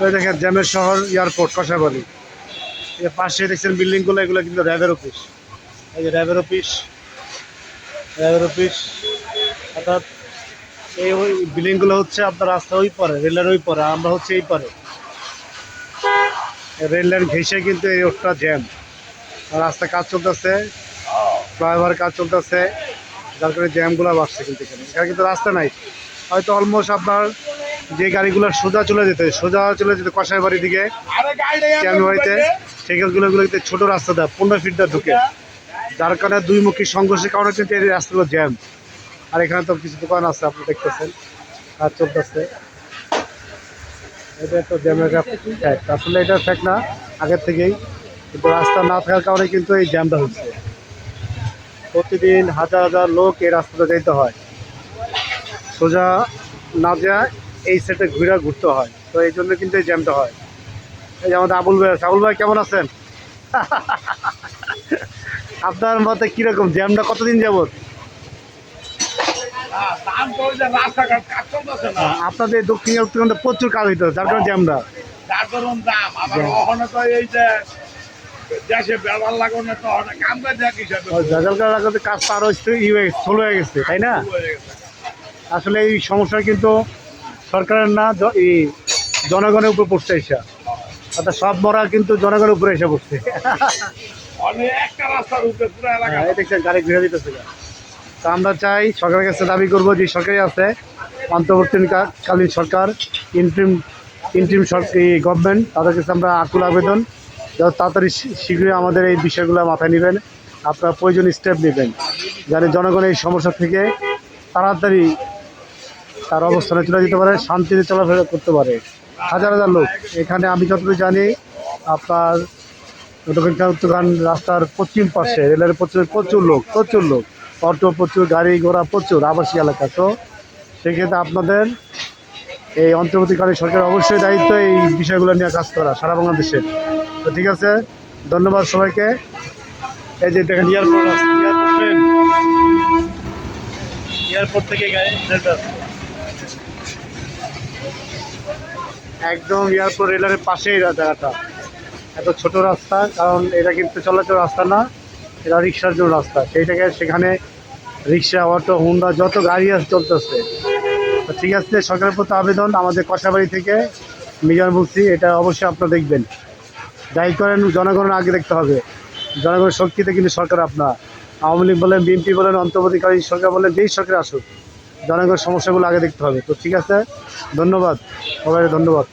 দেখেন, জ্যামের শহর, এয়ারপোর্ট কষাবাড়ি এর পাশে দেখছেন বিল্ডিংগুলো, এগুলো কিন্তু র্যাবের অফিস। এই যে র্যাবের অফিস র্যাবের অফিস, অর্থাৎ এই ওই বিল্ডিংগুলো হচ্ছে আপনার রাস্তা ওই পরে, রেলের ওই পরে আমরা হচ্ছে এই পরে। রেল লাইন ঘেঁষে কিন্তু এই রোডটা জ্যাম। আর রাস্তায় কাজ চলতেছে, ফ্লাইওভার কাজ চলতেছে, যার কারণে জ্যামগুলো বাড়ছে কিন্তু এখানে। এখানে কিন্তু রাস্তা নাই। হয়তো অলমোস্ট আপনার যে গাড়িগুলো সোজা চলে যেতে, সোজা চলে যেতে কষাই বাড়ির দিকে গুলো কিন্তু ছোটো রাস্তা দেয় পনেরো ফিট দেয় ঢুকে। যার কারণে দুই মুখী সংঘর্ষের কারণে কিন্তু এই রাস্তাগুলো জ্যাম আর এখানে তো কিছু দোকান আছে, আপনি দেখতেছেন। কাজ চলতেছে। এটা একটা জ্যামের ফ্যাক্ট আসলে এটা ফ্যাক্ট না, আগের থেকেই। কিন্তু রাস্তা না থাকার কারণে কিন্তু এই জ্যামটা হচ্ছে। প্রতিদিন হাজার হাজার লোক এই রাস্তাটা যেতে হয়। সোজা না যায় এই সেটে ঘুরে ঘুরতে হয়। তো এই জন্য কিন্তু এই জ্যামটা হয়। এই যে আমাদের আবুল ভাই আছে। আবুল ভাই কেমন আছেন? আপনার মতে কীরকম? জ্যামটা কতদিন যাবত? দাম তো ওই যে রাস্তাঘাট কাজ চলতেছে না। আপনাদের দক্ষিণ উত্তরবঙ্গে প্রচুর কাজ হইতো যার কারণে জ্যামটা যার দরুন দাম। আবার দাম। ওখানে তো এই যে দেশে ব্যবহার লাগানো তো কাম দেখ হিসাবে। জাজালকার লাগাতে কাজ পার হচ্ছে ই হয়ে স্লো হয়ে গেছে তাই না? আসলে এই সমস্যা কিন্তু সরকারের না এই জনগণের উপর পড়ছে এসা। অর্থাৎ সব মরা কিন্তু জনগণের উপরে এসে পড়ছে। হ্যাঁ, দেখছেন গাড়ি ঘুরে দিতেছে। তো আমরা চাই সরকারের কাছে দাবি করব যে সরকারি আছে অন্তর্বর্তীকালীন সরকার ইন্ট্রিম ইন্ট্রিম সরকারি গভর্নমেন্ট তাদের কাছে আমরা আকুল আবেদন। যত তাড়াতাড়ি শীঘ্রই আমাদের এই বিষয়গুলো মাথায় নেবেন আপনারা প্রয়োজন স্টেপ নেবেন। যাতে জনগণ এই সমস্যা থেকে তাড়াতাড়ি তার অবস্থানে চলে যেতে পারে, শান্তিতে চলাফেরা করতে পারে। হাজার হাজার লোক। এখানে আমি যতটুকু জানি, আপনার উত্তরখান রাস্তার পশ্চিম পাশে, রেলের প্রচুর প্রচুর লোক প্রচুর লোক। অটো প্রচুর, গাড়ি ঘোড়া প্রচুর, আবাসিক এলাকা। তো সেক্ষেত্রে আপনাদের এই অন্তর্বর্তীকালীন সরকার অবশ্যই দায়িত্ব এই বিষয়গুলো নিয়ে কাজ করা, সারা বাংলাদেশে তো ঠিক আছে, ধন্যবাদ সবাইকে। এই যে দেখেন, এয়ারপোর্ট এয়ারপোর্ট থেকে গাড়ি একদম এয়ারপোর্ট রেলের পাশেই জায়গাটা। এত ছোট রাস্তা, কারণ এটা কিন্তু চলাচল রাস্তা না, এটা রিক্সার জন্য রাস্তা। সেইটাকে সেখানে রিক্সা, অটো, হুন্ডা, যত গাড়ি আছে চলতেছে। ঠিক আছে, সরকারের প্রতি আবেদন আমাদের কষাবাড়ি থেকে মিজান বলছি এটা অবশ্যই আপনারা দেখবেন। যাই করেন, জনগণের আগে দেখতে হবে। জনগণের শক্তিতে কিন্তু সরকার আপনার। আওয়ামী লীগ বলেন, বিএনপি বলেন, অন্তর্বর্তীকালীন সরকার বলেন, যেই সরকার আসুক। জনগণের সমস্যাগুলো আগে দেখতে হবে। তো ঠিক আছে ধন্যবাদ। সবাই ধন্যবাদ।